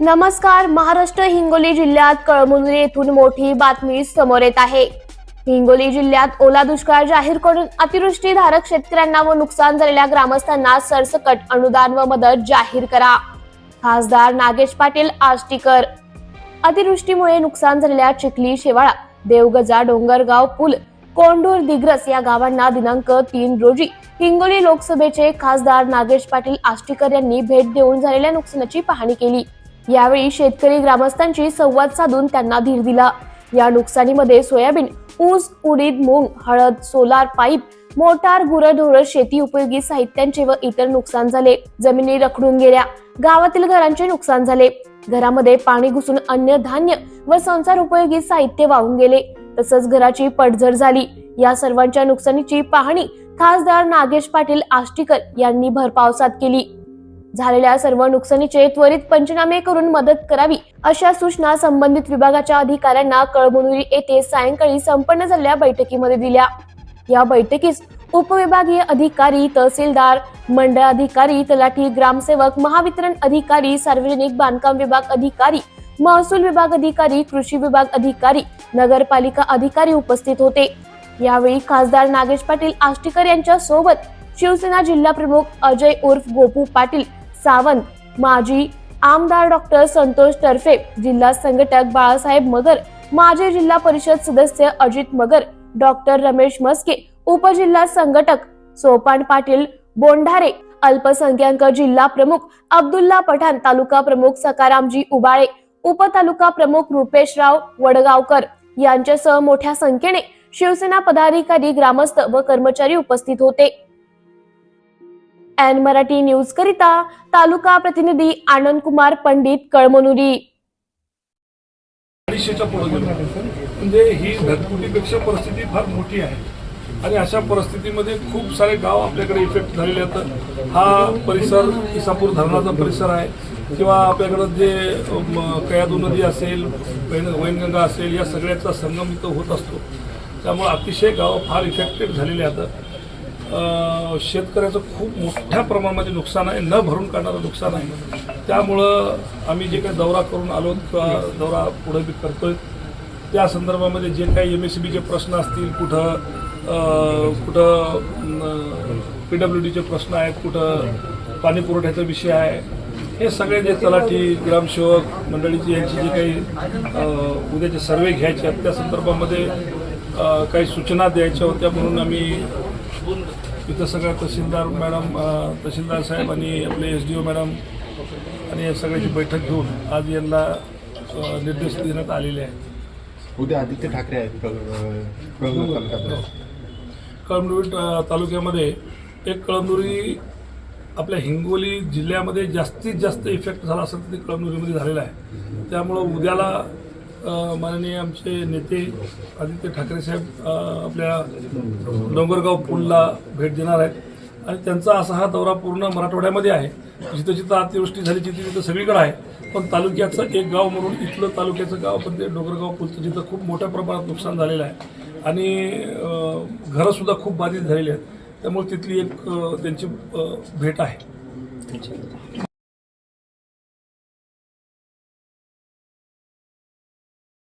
नमस्कार महाराष्ट्र हिंगोली जिल्ह्यात कळमुनुरी येथून मोठी बातमी समोर येत आहे. हिंगोली जिल्ह्यात ओला दुष्काळ जाहीर करून अतिवृष्टीधारक शेतकऱ्यांना व नुकसान झालेल्या ग्रामस्थांना सरसकट अनुदान व मदत जाहीर करा. खासदार नागेश पाटील आष्टीकर. अतिवृष्टीमुळे नुकसान झालेल्या चिखली शेवाळा देवगजा डोंगरगाव पुल कोंडूर दिग्रस या गावांना दिनांक तीन रोजी हिंगोली लोकसभेचे खासदार नागेश पाटील आष्टीकर यांनी भेट देऊन झालेल्या नुकसानाची पाहणी केली. यावेळी शेतकरी ग्रामस्थांशी संवाद साधून त्यांना धीर दिला. या नुकसानीमध्ये सोयाबीन ऊस उडीद मूग हळद सोलार पाईप मोटार गुरढोर शेती उपयोगी साहित्यांचे व इतर नुकसान झाले. जमिनी रखडून गेल्या. गावातील घरांचे नुकसान झाले. घरामध्ये पाणी घुसून अन्य धान्य व संसार उपयोगी साहित्य वाहून गेले. तसंच घराची पडझड झाली. या सर्वांच्या नुकसानीची पाहणी खासदार नागेश पाटील आष्टीकर यांनी भरपावसात केली. झालेल्या सर्व नुकसानीचे त्वरित पंचनामे करून मदत करावी अशा सूचना संबंधित विभागाच्या अधिकाऱ्यांना कळमनुरी येथे सायंकाळी संपन्न झालेल्या बैठकीमध्ये दिल्या. या बैठकीस उपविभागीय अधिकारी तहसीलदार मंडळ अधिकारी तलाठी ग्रामसेवक महावितरण अधिकारी सार्वजनिक बांधकाम विभाग अधिकारी महसूल विभाग अधिकारी कृषी विभाग अधिकारी नगरपालिका अधिकारी उपस्थित होते. यावेळी खासदार नागेश पाटील आष्टीकर यांच्या सोबत शिवसेना जिल्हा प्रमुख अजय उर्फ गोपू पाटील सावंत माजी आमदार डॉक्टर संतोष तर्फे जिल्हा संघटक बाळासाहेब मगर माजी जिल्हा परिषद सदस्य अजित मगर डॉक्टर रमेश मस्के उपजिल्हा संघटक सोपान पाटील बोंढारे अल्पसंख्याक जिल्हा प्रमुख अब्दुल्ला पठाण तालुका प्रमुख सकारामजी उबाळे उपतालुका प्रमुख रुपेशराव वडगावकर यांच्यासह मोठ्या संख्येने शिवसेना पदाधिकारी ग्रामस्थ व कर्मचारी उपस्थित होते. एन मराठी न्यूज करिता तालुका प्रतिनिधी आनंद कुमार पंडित कळमनुरी. अडीचशेच्या पुढे म्हणजे ही ढगफुटीपेक्षा परिस्थिती फार मोठी आहे. आणि अशा परिस्थितीमध्ये खूप सारे गाव आपल्याकडे इफेक्ट झालेले आहेत. हा परिसर इसापूर धरणाचा परिसर आहे. किंवा आपल्याकडं जे कयादू नदी असेल वैन वैनगंगा असेल या सगळ्याचा संगम इथं होत असतो. त्यामुळे अतिशय गावं फार इफेक्टेड झालेले आहेत. शेतकऱ्याचं खूप मोठ्या प्रमाणामध्ये नुकसान आहे. न भरून काढणारं नुकसान आहे. त्यामुळं आम्ही जे काही दौरा करून आलो किंवा दौरा पुढे बी करतोय त्या संदर्भामध्ये जे काही एम एस बीचे प्रश्न असतील कुठं कुठं पी डब्ल्यू डीचे प्रश्न आहेत कुठं पाणी पुरवठ्याचा विषय आहे हे सगळे जे तलाठी ग्रामसेवक मंडळीची यांची जे काही उद्याचे सर्वे घ्यायचे आहेत त्या संदर्भामध्ये काही सूचना द्यायच्या होत्या म्हणून आम्ही इथं सगळ्या तहसीलदार मॅडम तहसीलदार साहेब आणि आपले एस डी ओ मॅडम आणि या सगळ्याची बैठक घेऊन आज यांना निर्देश देण्यात आलेले आहेत. उद्या आदित्य ठाकरे आहेत कळमनुरी तालुक्यामध्ये. एक कळमनुरी आपल्या हिंगोली जिल्ह्यामध्ये जास्तीत जास्त इफेक्ट झाला असेल तर ते कळमनुरीमध्ये झालेला आहे. त्यामुळं उद्याला माननीय आमचे नेते आदित्य ठाकरे साहेब आपल्या डोंगरगाव पूलला भेट देणार आहेत. आणि त्यांचा असा हा दौरा पूर्ण मराठवाड्यामध्ये आहे. जिथं जिथं अतिवृष्टी झाली जिथे तिथं सगळीकडे आहे. पण तालुक्याचं एक गाव म्हणून इथलं तालुक्याचं गाव पण ते डोंगरगाव पूलचं जिथं खूप मोठ्या प्रमाणात नुकसान झालेलं आहे. आणि घरंसुद्धा खूप बाधित झालेली आहेत. त्यामुळे तिथली एक त्यांची भेट आहे.